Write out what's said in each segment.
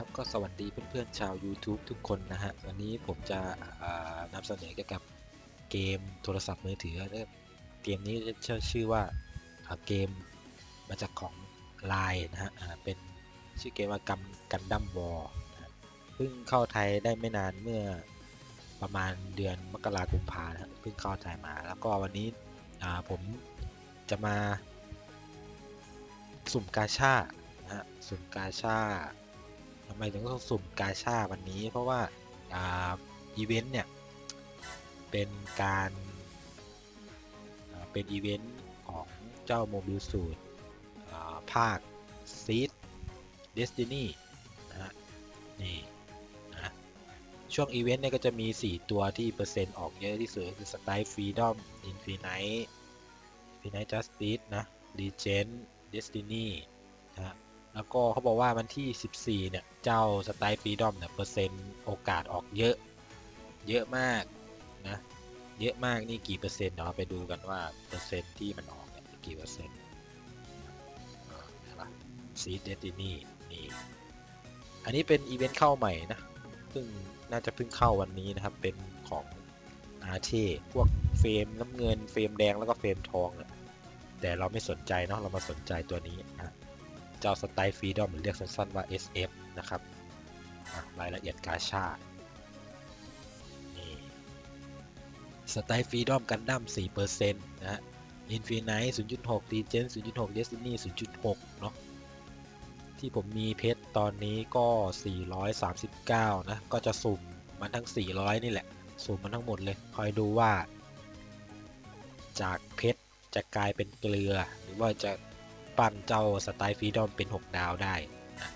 ครับก็สวัสดีเพื่อนๆชาว YouTube ทุกคนนะฮะ วันนี้ผมจะนำเสนอเกี่ยวกับเกมโทรศัพท์มือถือเกมนี้จะชื่อว่าเกมมาจากของ Line นะฮะเป็นชื่อเกมว่ากันกันดั้มวอลเพิ่งเข้าไทยได้ไม่นานเมื่อประมาณเดือนมกราคมพานะเพิ่งเข้าไทยมา แล้วก็วันนี้ผมจะมา สุ่มกาชานะฮะสุ่มกาชา ทำไมถึงต้องสุ่มกาชาวันนี้ เพราะว่าอีเวนต์เนี่ย เป็นการเป็นอีเวนต์ของเจ้าโมบิลสูตรภาคซีดเดสตินีนะฮะนี่นะช่วงอีเวนต์เนี่ยก็จะมี 4 ตัวที่เปอร์เซ็นต์ออกเยอะที่สุดคือสไตล์ฟรีดอมอินฟินิตฟินิตจัสติสนะรีเจนเดสตินีนะ แล้วก็เขาบอกว่าวันที่ 14 เนี่ย เจ้าสไตล์ฟรีดอมเนี่ย เปอร์เซ็นต์โอกาสออกเยอะ เยอะมากนะ เยอะมากนี่กี่เปอร์เซ็นต์เดี๋ยวเราไปดูกันว่าเปอร์เซ็นต์ที่มันออกเนี่ยกี่เปอร์เซ็นต์ซีเดตินี่นี่ อันนี้เป็นอีเวนต์เข้าใหม่นะเพิ่งน่าจะเพิ่งเข้าวันนี้นะครับ เป็นของอาเช่พวกเฟรมน้ำเงิน เฟรมแดงแล้วก็เฟรมทองเนี่ยแต่เราไม่สนใจเนาะเรามาสนใจตัวนี้นะ เจ้าสไตล์ฟรีดอมหรือเรียกสั้นๆว่า SF นะครับรายละเอียดกาชาดนี่สไตล์ฟรีดอมกันดั้ม4%นะฮะอินฟินิต0.6ดีเจน0.6 Destiny 0.6 เนาะที่ผมมีเพชรตอนนี้ก็ 439 นะ ก็จะสุ่มมันทั้ง 400 นี่แหละ สุ่มมันทั้งหมดเลย คอยดูว่า จากเพชรจะกลายเป็นเกลือ หรือว่าจะ ปั้นเจ้าสไตล์ฟรีดอมเป็น 6 ดาวได้นะ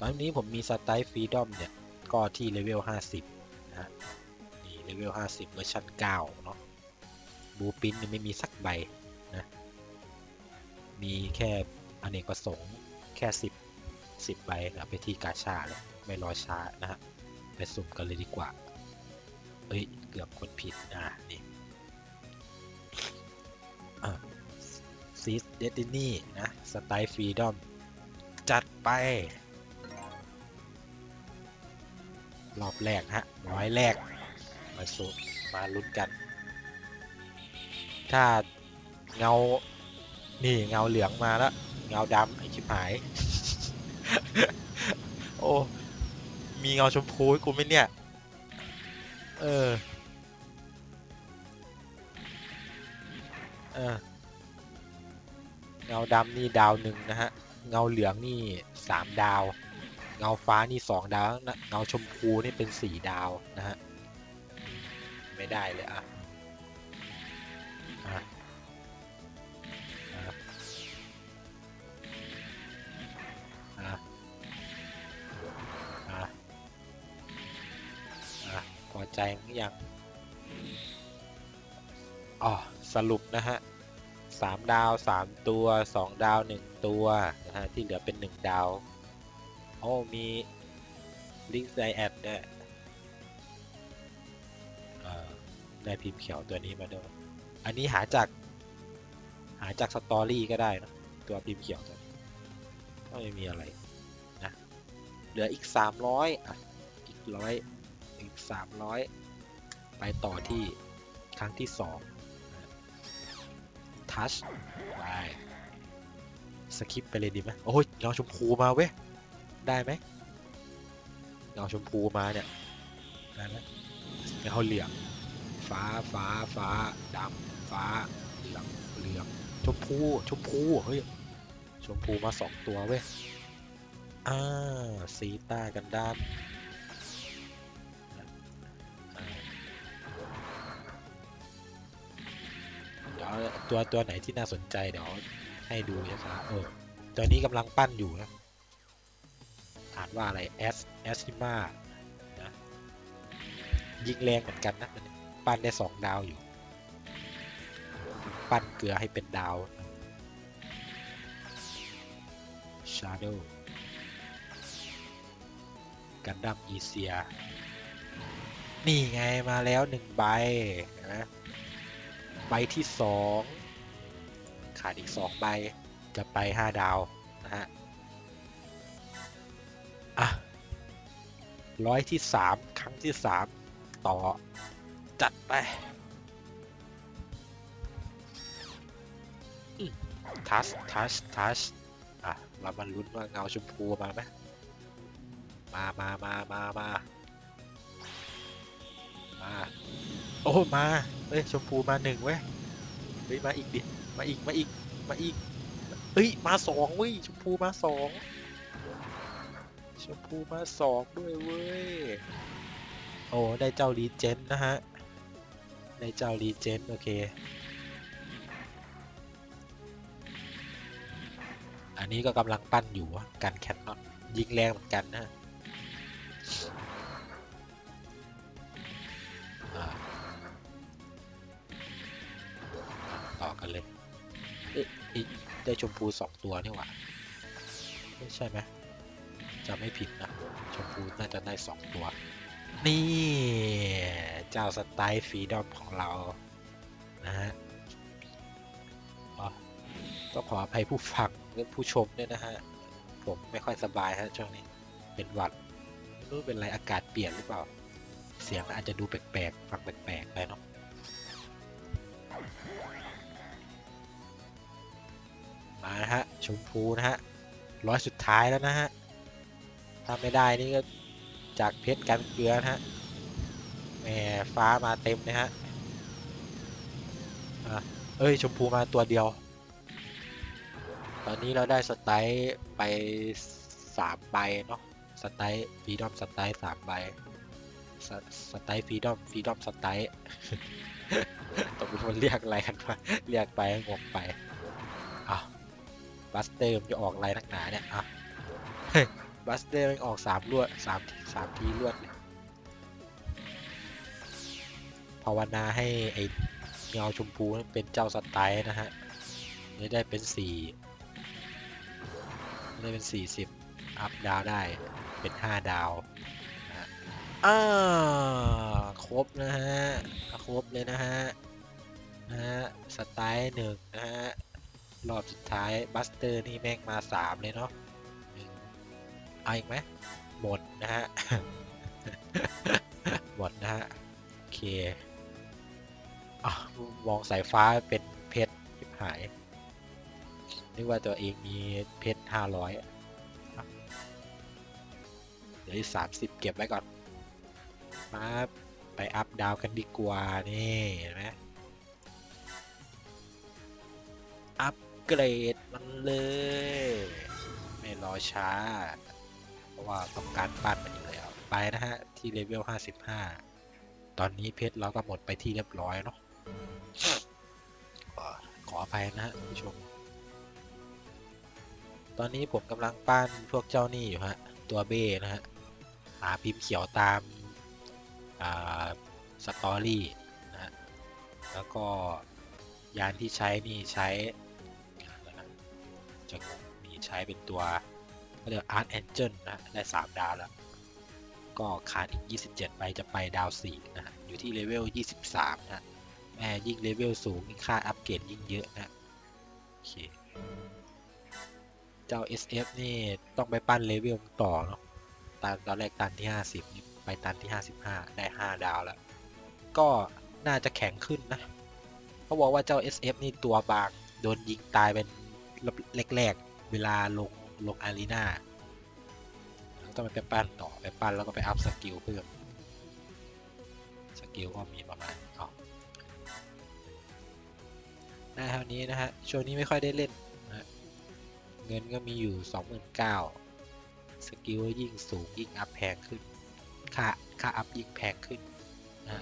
ตอนนี้ผมมีสไตล์ฟรีดอมเนี่ย ก็ที่เลเวล 50 นะฮะ นี่เลเวล 50 เวอร์ชัน9 เนาะบูปินไม่มีสักใบนะ มีแค่อเนกประสงค์แค่ 10 10 ใบนะไปที่กาชาแล้วไม่รอช้านะฮะ ไปสุ่มกันเลยดีกว่าเอ้ย เกือบกดผิด อ่านี่อ่า ซีสเดตินี่นะสไตล์ฟรีดอมจัดไป รอบแรกฮะร้อยแรก มาสุมาลุ้นกัน ถ้าเงา นี่เงาเหลืองมาแล้ว เงาดำไอชิบหาย โอ้ มีเงาชมพูให้กูไหมเนี่ย เออ เออ เงาดำนี่ดาวหนึ่งนะฮะ เงาเหลืองนี่สามดาว เงาฟ้านี่สองดาว เงาชมพูนี่เป็นสี่ดาวนะฮะ ไม่ได้เลยอะอะอะอะอะอะพอใจมั้ยยังอ๋อสรุปนะฮะ สามดาวสามตัวสองดาวหนึ่งตัวนะฮะที่เหลือเป็นหนึ่งดาว โอ้ มีลิงก์ไดแอดด้วยได้พิมพ์เขียวตัวนี้มาด้วย อันนี้หาจาก หาจากสตอรี่ก็ได้นะตัวพิมพ์เขียวตัวนี้ก็ไม่มีอะไรนะเหลืออีก 300อะอีกร้อยอีก 300 ไปต่อที่ครั้งที่ 2 ทัชไปสคิปไปเลยดีไหมโอ้ยเงาชมพูมาเว้ย ได้ไหมเงาชมพูมาเนี่ย ได้ไหมเงาเหลืองฟ้าฟ้าฟ้าดำฟ้าเหลืองเหลืองชมพูชมพูเฮ้ยชมพูมาสองตัวเว้ยอ่าซีต้ากันด้าน เดี๋ยวตัวตัวไหนที่น่าสนใจเดี๋ยวให้ดูนะครับเออตัวนี้กำลังปั้นอยู่นะอ่านว่าอะไรแอสแอสซิมานะยิงแรงเหมือนกันนะมันปั้นได้สองดาวอยู่ ปั้นเกลือให้เป็นดาวชาร์โดกันดั้มอีเซีย นี่ไงมาแล้วหนึ่งใบนะ ใบที่สองขาดอีกสองใบ จะไปห้าดาว นะฮะ อะ ร้อยที่สามครั้งที่สามต่อ จัดไป ทัช ทัช ทัช อะ เรามาลุ้นว่าเงาชมพูมาไหมมามามามามามา โอ้ มา เฮ้ยชมพูมาหนึ่งเว้ยเฮ้ยมาอีกดิมาอีกมาอีกมาอีกเฮ้ยมาสองเว้ยชมพูมาสองชมพูมาสองด้วยเว้ยโอ้ได้เจ้ารีเจนนะฮะได้เจ้ารีเจนโอเค อันนี้ก็กำลังปั้นอยู่กันแคนนอนยิงแรงเหมือนกันนะ กันเลยเอ๊ะเอ๊ะได้ชมพูสองตัวนี่หว่าไม่ใช่ไหมจะไม่ผิดนะ ชมพูน่าจะได้สองตัว นี่ เจ้าสไตล์ฟรีดอมของเรา นะฮะอ๋อต้องขออภัยผู้ฟังและผู้ชมด้วยนะฮะ ผมไม่ค่อยสบายฮะช่วงนี้ เป็นหวัดไม่รู้เป็นไรอากาศเปลี่ยนหรือเปล่า เสียงอาจจะดูแปลกๆฟังแปลกๆไปเนาะ มานะฮะชมพูนะฮะร้อยสุดท้ายแล้วนะฮะถ้าไม่ได้นี่ก็จากเพชรกันเกลือนะฮะแหมฟ้ามาเต็มนะฮะอะเอ้ยชมพูมาตัวเดียว ตอนนี้เราได้สไตล์ไปสามใบเนาะสไตล์ฟรีดอมสไตล์สามใบสสไตล์ฟรีดอมฟรีดอมสไตล์ตกลงมันเรียกอะไรกันวะเรียกไปงงไปอะ บัสเตอร์มันจะออกอะไรนักหนาเนี่ยอะบัสเตอร์มันออกสามรวดสามสามทีรวดเลยภาวนาให้ไอเงาชมพูนั้นเป็นเจ้าสไตล์นะฮะจะได้เป็นสี่ได้เป็นสี่สิบอัพดาวได้เป็นห้าดาวนะฮะอ่าครบนะฮะครบเลยนะฮะนะฮะสไตล์หนึ่งนะฮะ รอบสุดท้ายบัสเตอร์นี่แม่งมาสามเลยเนาะเอาอีกไหมหมดนะฮะ หมดนะฮะ โอเคอมองสายฟ้าเป็นเพชรชิบหาย นึกว่าตัวเองมีเพชรห้าร้อยเดี๋ยวสามสิบเก็บไว้ก่อนมาไปอัพดาวกันดีกว่า นี่เห็นไหมอัพ เกรดมันเลย ไม่รอช้า เพราะว่าต้องการปั้นมันอยู่แล้วไปนะฮะ ที่เลเวล 55 ตอนนี้เพชรเราก็หมดไปที่เรียบร้อยเนาะขออภัยนะฮะผู้ชม ตอนนี้ผมกำลังปั้นพวกเจ้านี่อยู่ฮะ ตัวเบ้นะฮะหาพิมพ์เขียวตามอ่าสตอรี่นะฮะแล้วก็ยานที่ใช้นี่ใช้ จะมีใช้เป็นตัวเรียก Art Angel นะได้ 3 ดาวแล้ว ก็ขาดอีก 27 ไปจะไปดาว 4 นะฮะ อยู่ที่เลเวล 23 นะแม่ยิ่งเลเวลสูงยิ่งค่าอัปเกรดยิ่งเยอะนะโอเคเจ้า SF นี่ต้องไปปั้นเลเวลต่อเนาะตอนตอนแรกตันที่ 50 นี่ไปตันที่ 55 ได้ 5 ดาวแล้ว ก็น่าจะแข็งขึ้นนะ เขาบอกว่าเจ้า SF นี่ตัวบาง โดนยิงตายเป็น แรกๆ เวลาลงลงอารีนาต้องไปปั้นต่อไปปั้นแล้วก็ไปอัพสกิลเพิ่ม สกิลก็มีประมาณอ๋อหน้าเท่านี้นะฮะ ช่วงนี้ไม่ค่อยได้เล่นนะเงินก็มีอยู่ 29,000สกิลยิ่งสูง ยิ่งอัพแพงขึ้น ค่าค่าอัพยิ่งแพงขึ้นนะ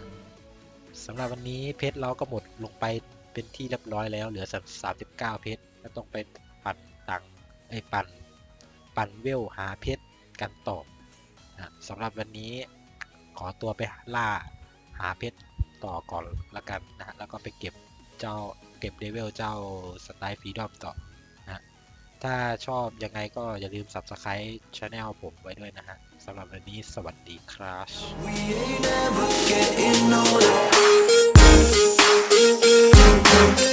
สำหรับวันนี้เพชรเราก็หมดลงไปเป็นที่เรียบร้อยแล้วเหลือสามสิบเก้าเพชร ก็ต้องไปปั่นตังไอปั่นปั่นเวลหาเพชรกันต่อนะสำหรับวันนี้ขอตัวไปล่าหาเพชรต่อก่อนละกันนะฮะแล้วก็ไปเก็บเจ้าเก็บเดเวลเจ้าสไตล์ฟรีดอมต่อนะฮะถ้าชอบยังไงก็อย่าลืม Subscribe Channel ผมไว้ด้วยนะฮะสำหรับวันนี้สวัสดีครับ